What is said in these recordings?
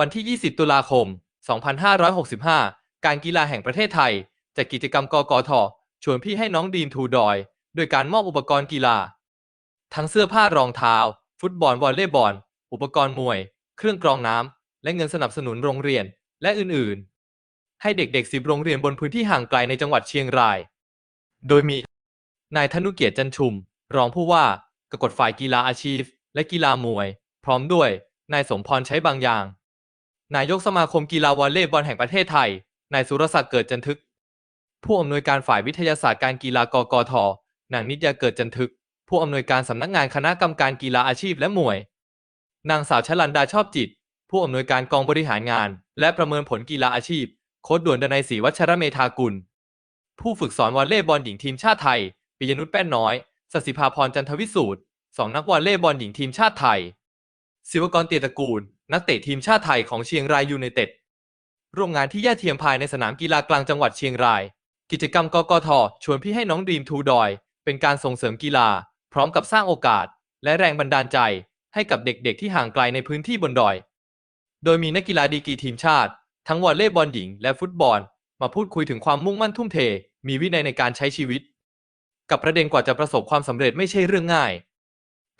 วันที่ 20 ตุลาคม 2565 การกีฬาแห่งประเทศไทยจัดกิจกรรมกกทชวนพี่ให้น้องดีมทูดอย โดยการมอบอุปกรณ์กีฬา ทั้งเสื้อผ้ารองเท้า ฟุตบอลวอลเลย์บอล อุปกรณ์มวย เครื่องกรองน้ำ และเงินสนับสนุนโรงเรียน และอื่นๆ ให้เด็กๆ10โรงเรียนบนพื้นที่ห่างไกลในจังหวัดเชียงราย โดยมี นายธนุเกียรติจันชุม รองผู้ว่ากกฎฝ่ายกีฬาอาชีพ และกีฬามวย พร้อมด้วย นายสมพรใช้บางอย่าง นายกสมาคมกีฬาวอลเลย์บอลแห่งประเทศไทย นายสุรศักดิ์เกิดจันทึก ผู้อำนวยการฝ่ายวิทยาศาสตร์การกีฬากกทนางนิตยาเกิดจันทึก ผู้อำนวยการสำนักงานคณะกรรมการกีฬาอาชีพและมวย นางสาวชลันดาชอบจิต ผู้อำนวยการกองบริหารงาน และประเมินผลกีฬาอาชีพ โค้ดด่วนดนัยศรีวัชรเมธากุล ผู้ฝึกสอนวอลเลย์บอลหญิงทีมชาติไทยปิยนุชแป้นน้อยสศิภาพรจันทวิสูตรสองนักวอลเลย์บอลหญิงทีมชาติไทย ศิวกรเตียตระกูล นักเตะทีมชาติไทยของเชียงรายยูไนเต็ดร่วมงานที่แย่เทียมภายในสนามกีฬากลางจังหวัดเชียงราย กิจกรรมกกทชวนพี่ให้น้องดีมทูดอย เป็นการส่งเสริมกีฬา พร้อมกับสร้างโอกาส และแรงบันดาลใจ ให้กับเด็กๆ ที่ห่างไกลในพื้นที่บนดอย โดยมีนักกีฬาดีกีทีมชาติ ทั้งวอลเลย์บอลหญิง และฟุตบอล มาพูดคุยถึงความมุ่งมั่นทุ่มเท มีวินัยในการใช้ชีวิต กับประเด็นกว่าจะประสบความสำเร็จไม่ใช่เรื่องง่าย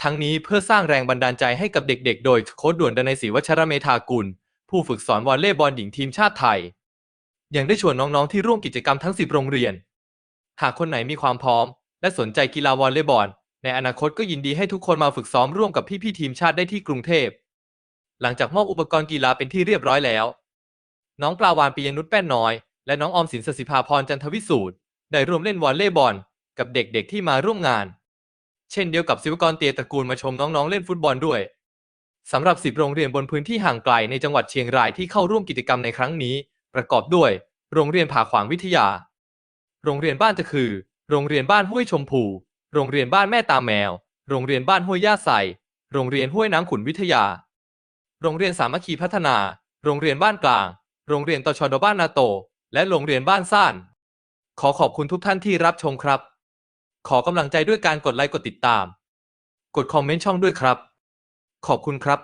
ทั้งนี้เพื่อสร้างแรงบันดาลใจให้กับเด็กๆ โดยโค้ดด่วนดนัยศรีวัชรเมธากุล ผู้ฝึกสอนวอลเลย์บอลหญิงทีมชาติไทย ยังได้ชวนน้องๆ ที่ร่วมกิจกรรมทั้ง 10 โรงเรียน หากคนไหนมีความพร้อม และสนใจกีฬาวอลเลย์บอล ในอนาคตก็ยินดีให้ทุกคนมาฝึกซ้อมร่วมกับพี่ๆทีมชาติได้ที่กรุงเทพ หลังจากมอบอุปกรณ์กีฬาเป็นที่เรียบร้อยแล้ว น้องปลาวานปิยนุชแป้นน้อย และน้องออมสินสศิภาพรจันทวิสูตรได้ร่วมเล่นวอลเลย์บอล กับเด็กๆที่มาร่วมงาน เช่นเดียวกับศิวกรเตียตระกูลมาชมน้องๆเล่นฟุตบอลด้วยสำหรับ 10 โรงเรียนบนพื้นที่ห่างไกลในจังหวัดเชียงรายที่เข้าร่วมกิจกรรมในครั้งนี้ ประกอบด้วย โรงเรียนผาขวางวิทยา โรงเรียนบ้านจะคือ โรงเรียนบ้านห้วยชมพู โรงเรียนบ้านแม่ตาแมว โรงเรียนบ้านห้วยย่าใสโรงเรียนห้วยน้ำขุนวิทยา โรงเรียนสามัคคีพัฒนา โรงเรียนบ้านกลาง โรงเรียนตชดบ้านนาโต และโรงเรียนบ้านซ่าน ขอขอบคุณทุกท่านที่รับชมครับ ขอกำลังใจด้วยการกดไลค์กดติดตาม กดคอมเมนต์ช่องด้วยครับ ขอบคุณครับ